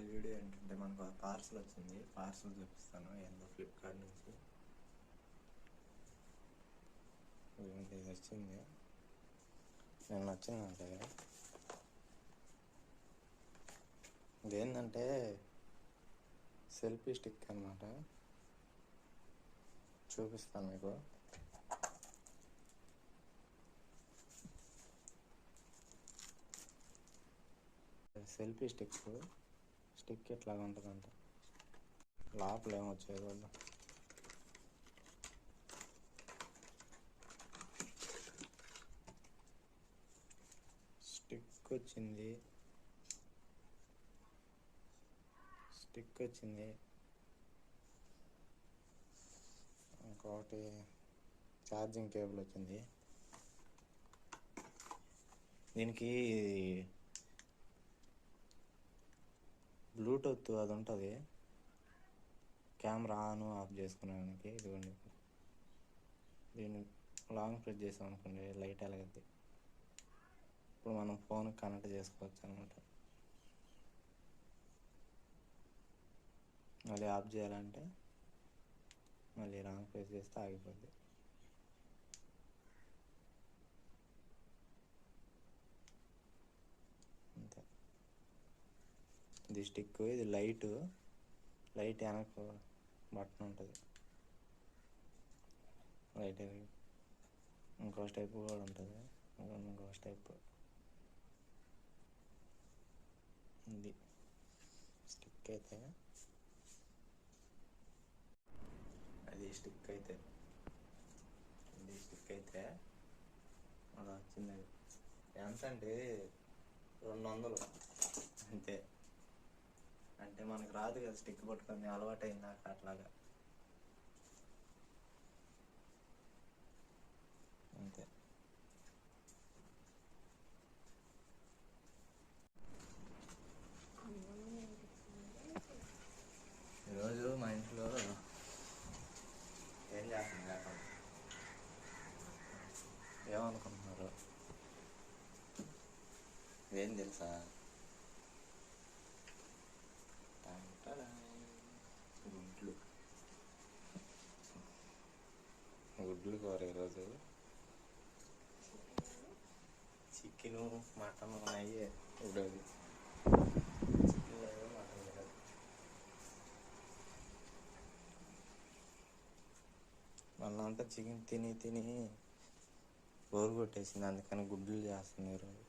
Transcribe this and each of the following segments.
Video ఏంటంటే మనకు parcel వచ్చింది. పార్సల్ చూపిస్తాను. ఏందో ఫ్లిప్కార్ట్ నుంచి. ఇది వచ్చింది. నేను వచ్చింది నా దగ్గర. ఇదేంటంటే సెల్ఫీ స్టిక్ అనమాట చూపిస్తాను మీకు. Selfie stick. స్టిక్ ఎట్లాగా ఉంటుందంట. లోపల ఏమొచ్చాయి వాళ్ళు స్టిక్ వచ్చింది. స్టిక్ వచ్చింది. ఇంకొకటి ఛార్జింగ్ కేబుల్ వచ్చింది. దీనికి బ్లూటూత్ అది ఉంటుంది కెమెరా ఆన్ ఆఫ్ చేసుకునేదానికి ఇదిగోండి. దీన్ని లాంగ్ ప్రెస్ చేసాం అనుకోండి లైట్ వెలగద్ది. ఇప్పుడు మనం ఫోన్ కనెక్ట్ చేసుకోవచ్చు అనమాట మళ్ళీ ఆఫ్ చేయాలంటే మళ్ళీ రాంగ్ ప్రెస్ చేస్తే ఆగిపోద్ది అంతే ఇది స్టిక్ ఇది లైట్ లైట్ వెనక బటన్ ఉంటుంది. లైట్ ఇంకో స్టైప్ కూడా ఉంటుంది. ఇంకో- స్టైప్ ఇది స్టిక్ అయితే. అది స్టిక్ అయితే. ఇది స్టిక్ అయితే. అలా వచ్చింది ఎంత అంటే రెండు వందలు అంతే. అంటే మనకు రాదు కదా స్టిక్ పట్టుకొని అలవాటు అయిందాక అట్లాగా. అంతే. ఈరోజు మా ఇంట్లో ఏం చేస్తుంది చెప్పండి. ఏమనుకుంటున్నారు? ఏం తెలుసా టంటడా. గుడ్లు గుడ్లు కూర ఈరోజు? చికెను మటన్ ఉన్నాయి. ఈరోజు చికెన్ లేదు మటన్ లేదు చికెన్ తిని తిని బోరు కొట్టేసింది. అందుకని గుడ్లు చేస్తుంది ఈరోజు.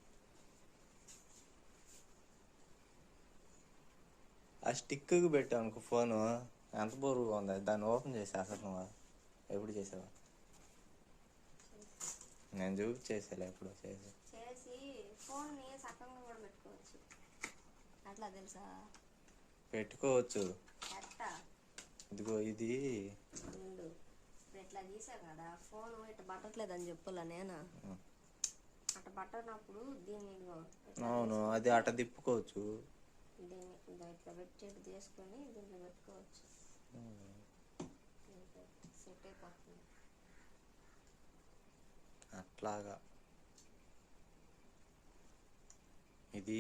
ఆ స్టిక్కి పెట్టావు అనుకో ఫోను. ఎంత బోరుగా ఉంది? దాన్ని ఓపెన్ చేసి అసలు నువ్వు ఎప్పుడు చేసావా? నేను చూపించేసాలే ఎప్పుడు చేసి. చేసి ఫోన్ని సకంగా కూడా పెట్టుకోవచ్చు. అట్లా తెలుసా? పెట్టుకోవచ్చు. ఎట్ట ఇదిగో ఇది. ఉండు. ఇప్పుడు ఇట్లా తీసా కదా ఫోన్ ఇట్లా పట్టట్లేదని చెప్పులా నేను. అట్ట పట్టనప్పుడు దీన్ని ఇదిగో ఇట్లా అవును అది అట తిప్పుకోవచ్చు. దీన్ని ఇట్లా పెట్టి ఇట్లా తీసుకొని దీంట్లో పెట్టుకోవచ్చు. అట్లాగా. ఇది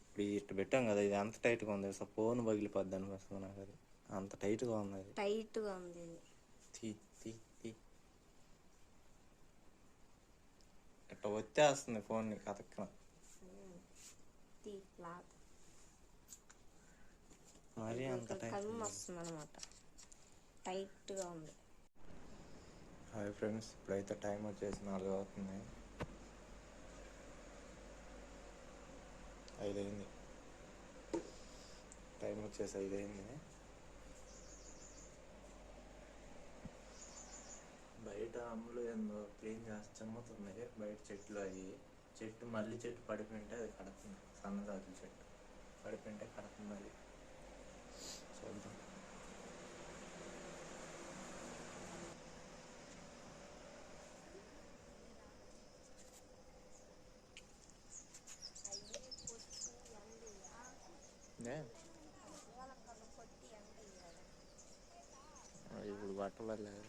ఇప్పుడు ఇట్లా పెట్టాం కదా ఇది ఎంత టైట్గా ఉంది ఫోన్ పగిలిపోద్ది అనిపిస్తుంది నాకు అది. అంత టైట్గా ఉంది అది. టైట్గా ఉంది ఇది. తీ తీ తీ. ఇట్లా వచ్చేస్తుంది ఫోన్ కతక్కన తీ క్లాత్ మరీ అంత టైట్ టైట్గా ఉంది. హాయ్ ఫ్రెండ్స్ ఇప్పుడైతే టైం వచ్చేసి నాలుగు అవుతుంది. ఐదైంది. టైం వచ్చేసి ఐదైంది. బయట అమ్ములు ఏందో క్లీన్ చేసి చెమ్ముతుంది బయట చెట్లు అవి చెట్టు మళ్ళీ చెట్టు పడిపోయింటే అది కడుతుంది సన్నజాజుల చెట్టు. పడిపోయింటే కడుతుంది అది చూద్దాం ఏ? ఆ, ఇప్పుడు బట్టలు లేదు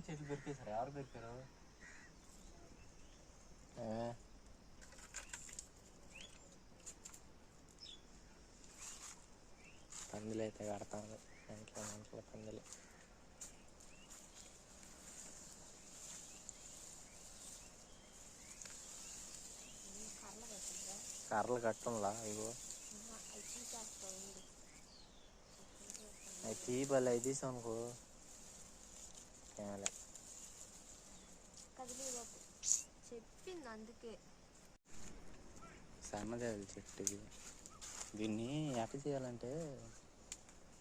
అన్ని చెట్లు పెరికేశారు ఎవరు పెరికారు పందులు అయితే కడతాను. ఇంట్లో ఇంట్లో పందులు. కర్రలు కట్టంలా ఇగో? అవి ఉంది అవి తీపల్లి బాబు చెప్పింది అందుకే. సన్నదేవి చెట్టు ఇది దీన్ని ఎట్ట చేయాలంటే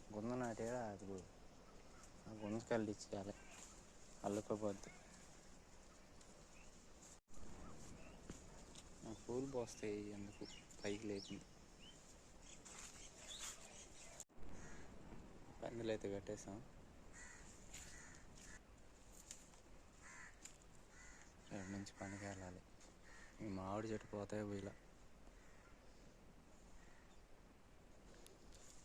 గుంద నాటే అది ఆ గుంజకాయలు ఇచ్చేయాలి. అల్లుకోపోద్ది పూలు పోస్తాయి ఎందుకు? పైకి లేకుండా పందులు అయితే కట్టేసాం. ఈ మామిడి చెట్టు పోతాయి వీళ్ళ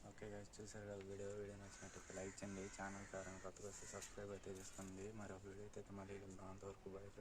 ఓకే గైస్ చూసారు కదా వీడియో? వీడియో నచ్చినట్టయితే లైక్ చేయండి. ఛానల్ కారణం కొత్తగా వస్తే సబ్స్క్రైబ్ అయితే చేసుకోండి మరొక వీడియో అయితే మళ్ళీ వెళ్దాం అంతవరకు బయట